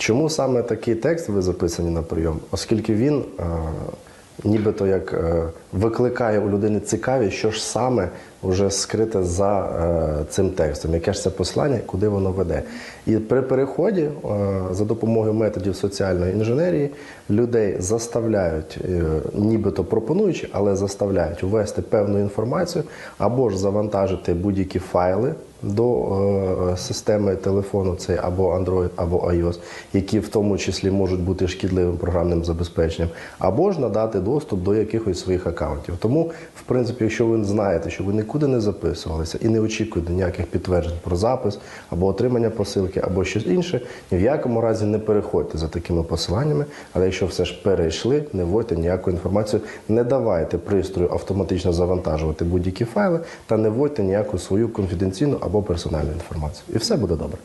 Чому саме такий текст ви записані на прийом? Оскільки він е, нібито як е, викликає у людини цікавість, що ж саме вже скрите за е, цим текстом, яке ж це послання, куди воно веде. І при переході е, за допомогою методів соціальної інженерії людей заставляють, е, нібито пропонуючи, але заставляють ввести певну інформацію або ж завантажити будь-які файли до е, системи телефону, це або Android, або iOS, які в тому числі можуть бути шкідливим програмним забезпеченням, або ж надати доступ до якихось своїх акаунтів. Тому, в принципі, якщо ви знаєте, що ви нікуди не записувалися і не очікуєте ніяких підтверджень про запис або отримання посилки, або щось інше, ні в якому разі не переходьте за такими посиланнями. Але якщо все ж перейшли, не вводьте ніяку інформацію, не давайте пристрою автоматично завантажувати будь-які файли та не вводьте ніяку свою конфіденційну або персональну інформацію. І все буде добре.